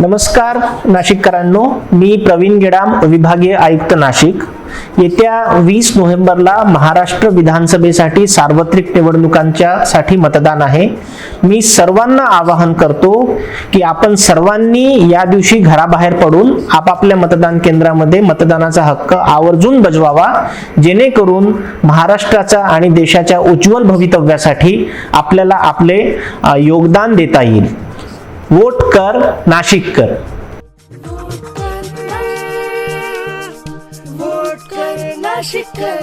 नमस्कार नाशिककरांनो. मी प्रवीण गेडाम विभागीय आयुक्त नाशिक. येत्या वीस नोव्हेंबरला महाराष्ट्र विधानसभेसाठी सार्वत्रिक निवडणुकांच्या साठी मतदान आहे. मी सर्वांना आवाहन करतो की आपण सर्वांनी या दिवशी घराबाहेर पडून आपापल्या मतदान केंद्रामध्ये मतदानाचा हक्क आवर्जून बजवावा. जेणेकरून महाराष्ट्राचा आणि देशाच्या उज्ज्वल भवितव्यासाठी आपल्याला आपले योगदान देता येईल. वोट कर नाशिक कर. वोट कर नाशिककर